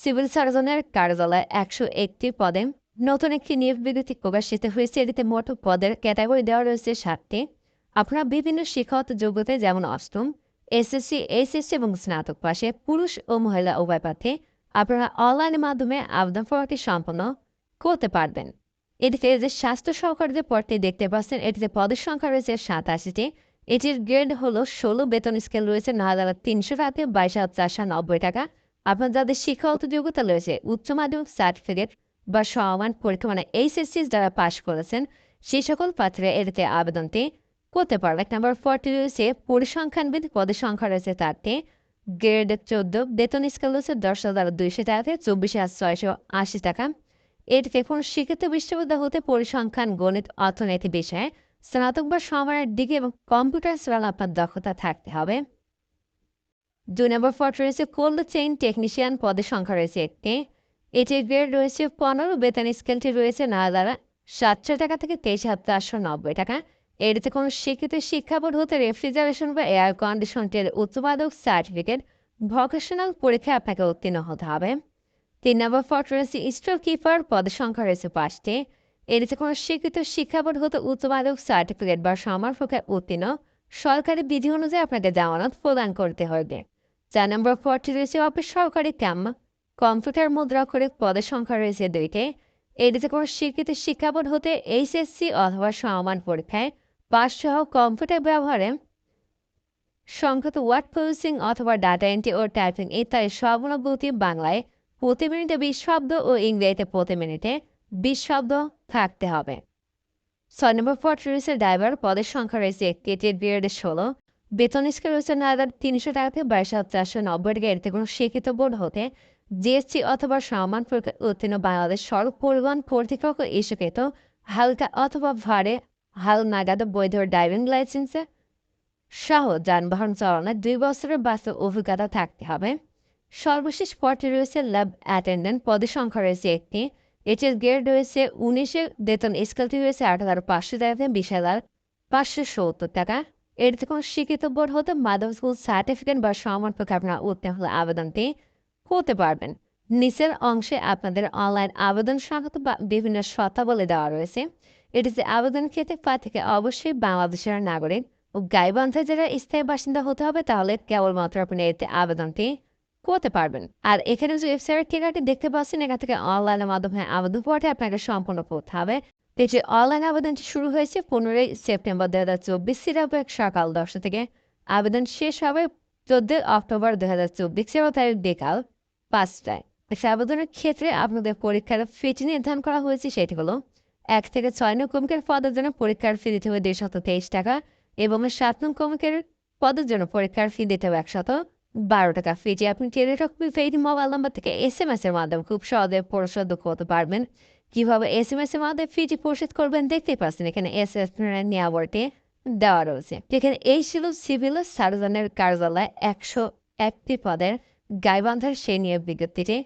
Civil সার্জনের কার্যালয়ে একশো একটি পদে নতুন একটি নিয়োগ বিজ্ঞপ্তি প্রকাশিত হয়েছে। এটিতে মোট পদের ক্যাটাগরি দেওয়া রয়েছে সাতটি। আপনারা বিভিন্ন শিক্ষাগত যোগ্যতায় যেমন অষ্টম, এসএসসি, এইচএসসি এবং স্নাতক পাশে পুরুষ ও মহিলা উভয় প্রার্থী আপনারা অনলাইনের মাধ্যমে আবেদন ফর্মটি সম্পন্ন করতে পারবেন। এটিতে যে স্বাস্থ্য সহকারী যে পদটি দেখতে পাচ্ছেন, এটিতে পদের সংখ্যা রয়েছে সাতাশিটি। এটির গ্রেড হলো ষোলো। বেতন স্কেল রয়েছে নয় হাজার তিনশো টাকা, বাইশ হাজার চারশো নব্বই টাকা। আপনার যাদের শিক্ষাগত যোগ্যতা রয়েছে, উচ্চ মাধ্যমিক সার্টিফিকেট বা সমান পরীক্ষা মানে এইচএসসি যারা পাশ করেছেন সেই সকল পাত্রে এটিতে আবেদনটি করতে পারবে এক নম্বর ফর্টি রয়েছে পরিসংখ্যানবিদ পদের সংখ্যা রয়েছে চারটি গ্রেড চোদ্দ, বেতন স্কেল রয়েছে দশ হাজার দুইশো টাকা থেকে চব্বিশ হাজার ছয়শো আশি টাকা। এটিতে কোনো শিক্ষিত বিশ্ববিদ্যালয় হতে পরিসংখ্যান, গণিত, অর্থনীতি বিষয়ে স্নাতক বা সমানের দিকে এবং কম্পিউটার চালানো আপনার দক্ষতা থাকতে হবে। দুই নম্বর ফট রয়েছে কোল্ড চেইন টেকনিশিয়ান পদের সংখ্যা রয়েছে একটি। এটির গ্রেড রয়েছে পনেরো বেতন স্কেলটি রয়েছে না দ্বারা সাতশো টাকা থেকে তেইশ হাজার চারশো নব্বই টাকা। এটিতে কোনো শিক্ষিত শিক্ষা বোর্ড হতে রেফ্রিজারেশন বা এয়ার কন্ডিশনটির উচ্চমাদক সার্টিফিকেট ভোকেশনাল পরীক্ষায় আপনাকে উত্তীর্ণ হতে হবে। তিন নম্বর ফট রয়েছে স্টোর কিপার পদের সংখ্যা রয়েছে পাঁচটি। এটিতে কোনো শিক্ষিত শিক্ষা বোর্ড হতে উচ্চমাদক সার্টিফিকেট বা সমান উত্তীর্ণ। সরকারি বিধি অনুযায়ী আপনাকে জামানত প্রদান করতে হবে। চার নম্বর পদটি রয়েছে অফিস সহকারী ক্যাম্প কম্পিউটার মুদ্রা করে পদের সংখ্যা রয়েছে দুইটি। এটিতে কোনো স্বীকৃত শিক্ষা বোর্ড হতে এইচএসসি অথবা সমান পরীক্ষায় পাস সহ কম্পিউটার ব্যবহারে সংখ্যাত ওয়ার্ড প্রসেসিং অথবা ডাটা এন্ট্রি ও টাইপিং ইত্যাদি সর্বনবতি বাংলায় প্রতি মিনিটে বিশ শব্দ ও ইংরেজিতে প্রতি মিনিটে বিশ শব্দ থাকতে হবে। ছয় নম্বর পদ রয়েছে ড্রাইভার পদের সংখ্যা রয়েছে একটি বিয়ার্ডের ষোলো। বেতন স্কেল রয়েছে হাজার তিনশো টাকা থেকে বাইশ হাজার চারশো নব্বই টাকা। এতে কোনো শিক্ষিত বোর্ড হতে জিএসটি অথবা সমান উত্তীর্ণ বাংলাদেশ সড়ক পরিবহন কর্তৃপক্ষ ইস্যুকৃত হালকা অথবা ভারে হাল নাগাদ বৈধ ড্রাইভিং লাইসেন্সে সহ যানবাহন চালানোর দুই বছরের বাস্তব অভিজ্ঞতা থাকতে হবে। সর্বশেষ পদটি রয়েছে ল্যাব অ্যাটেন্ডেন্ট পদের সংখ্যা রয়েছে একটি। এটির গ্রেড রয়েছে উনিশে। বেতন স্কেলটি রয়েছে আট হাজার পাঁচশো টাকা থেকে বিশ হাজার পাঁচশো সত্তর টাকা। এটিতে কোনো শিক্ষিত বোর্ড হতে মাধব স্কুল সার্টিফিকেট বা সমান আপনার উত্তীর্ণ হলে আবেদনটি করতে পারবেন। নিচের অংশে আপনাদের অনলাইন আবেদন সংক্রান্ত বা- বিভিন্ন শর্তাবলী দেওয়া রয়েছে। এটিতে আবেদন ক্ষেত্রে প্রার্থীকে অবশ্যই বাংলাদেশের নাগরিক ও গাইবান্ধায় যারা স্থায়ী বাসিন্দা হতে হবে, তাহলে কেবলমাত্র আপনি এতে আবেদনটি করতে পারবেন। আর এখানে যে ওয়েবসাইটের ঠিকানাটি দেখতে পাচ্ছেন, এখান থেকে অনলাইনের মাধ্যমে আবেদন পড়ে আপনাকে সম্পূর্ণ করতে হবে। এই যে অনলাইন আবেদনটি শুরু হয়েছে পনেরোই সেপ্টেম্বর দু হাজার চব্বিশ সিরাপেক সকাল দশটা থেকে আবেদন শেষ হবে চোদ্দই অক্টোবর দু হাজার চব্বিশ তারিখ বিকাল পাঁচটায় আবেদনের ক্ষেত্রে আপনাদের পরীক্ষার ফিটি নির্ধারণ করা হয়েছে সেটি হলো এক থেকে ছয় নং কমিকের পদের জন্য পরীক্ষার ফি দিতে হবে দুইশত তেইশ টাকা এবং সাত নং কমিকের পদের জন্য পরীক্ষার ফি দিতে হবে একশত বারো টাকা ফিটি আপনি টেলিটক ফেরি মোবাইল নাম্বার থেকে এস এম এস এর মাধ্যমে খুব সহজে পরিশোধ করতে পারবেন কীভাবে এস এম এস এর মাধ্যমে ফিটি পরিশোধ করবেন দেখতে পাচ্ছেন এখানে এস এস নিয়াবর্তে দেওয়া রয়েছে। এখানে এই ছিল সিভিল সার্জনের কার্যালয় একশো একটি পদের গাইবান্ধার সেই নিয়োগ বিজ্ঞপ্তিটি